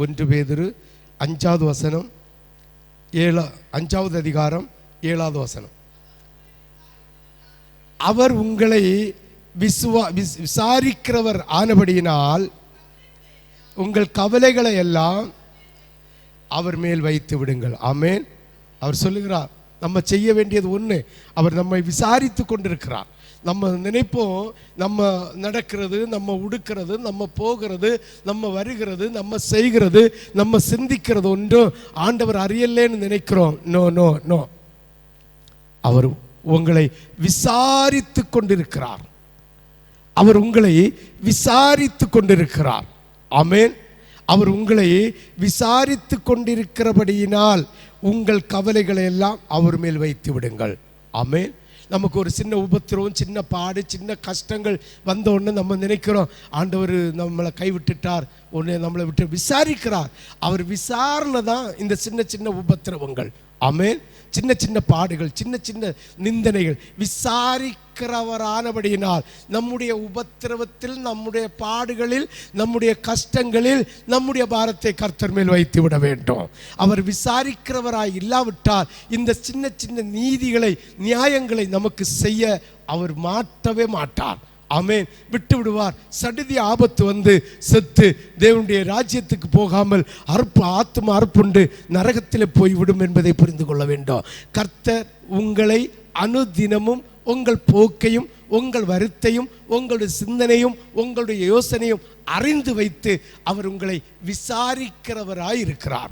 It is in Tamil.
ஒன்று பேதிரு அஞ்சாவது வசனம் ஏழா அஞ்சாவது அதிகாரம் ஏழாவது வசனம். அவர் உங்களை விசுவா விஸ்- விசாரிக்கிறவர் ஆனபடியினால் உங்கள் கவலைகளை எல்லாம் அவர் மேல் வைத்து விடுங்கள். ஆமென். அவர் சொல்லுகிறார் நம்ம செய்ய வேண்டியது ஒன்று அவர் நம்மை விசாரித்து கொண்டிருக்கிறார். நம்ம நினைப்போம் நம்ம நடக்கிறது நம்ம உடுக்கிறது நம்ம போகிறது நம்ம வருகிறது நம்ம செய்கிறது நம்ம சிந்திக்கிறது ஒன்றும் ஆண்டவர் அறியலேன்னு நினைக்கிறோம். நோ நோ நோ அவர் உங்களை விசாரித்து கொண்டிருக்கிறார். அவர் உங்களை விசாரித்து கொண்டிருக்கிறார். ஆமென் அவர் உங்களை விசாரித்து கொண்டிருக்கிறபடியினால் உங்கள் கவலைகளை எல்லாம் அவர் மேல் வைத்து விடுங்கள். ஆமென். நமக்கு ஒரு சின்ன உபத்திரவம் சின்ன பாடு சின்ன கஷ்டங்கள் வந்த உடனே நம்ம நினைக்கிறோம் ஆண்டவர் நம்மளை கைவிட்டுட்டார் உடனே நம்மளை விட்டு விசாரிக்கிறார். அவர் விசாரணை தான் இந்த சின்ன சின்ன உபத்திரவங்கள். ஆமென். சின்ன சின்ன பாடுகள் சின்ன சின்ன நிந்தனைகள் விசாரிக்கிறவரானபடியினால் நம்முடைய உபத்திரவத்தில் நம்முடைய பாடுகளில் நம்முடைய கஷ்டங்களில் நம்முடைய பாரத்தை கர்த்தர் மேல் வைத்து விட வேண்டும். அவர் விசாரிக்கிறவராய் இல்லாவிட்டால் இந்த சின்ன சின்ன நீதிகளை நியாயங்களை நமக்கு செய்ய அவர் மாட்டவே மாட்டார். அமே விட்டு விடுவார். சடுதி ஆபத்து வந்து செத்து தேவனுடைய ராஜ்யத்துக்கு போகாமல் அற்பு ஆத்தும அற்புண்டு நரகத்தில் போய்விடும் என்பதை புரிந்து கொள்ள வேண்டும். கர்த்தர் உங்களை அனுதினமும் உங்கள் போக்கையும் உங்கள் வருத்தையும் உங்களுடைய சிந்தனையும் உங்களுடைய யோசனையும் அறிந்து வைத்து அவர் உங்களை விசாரிக்கிறவராய் இருக்கிறார்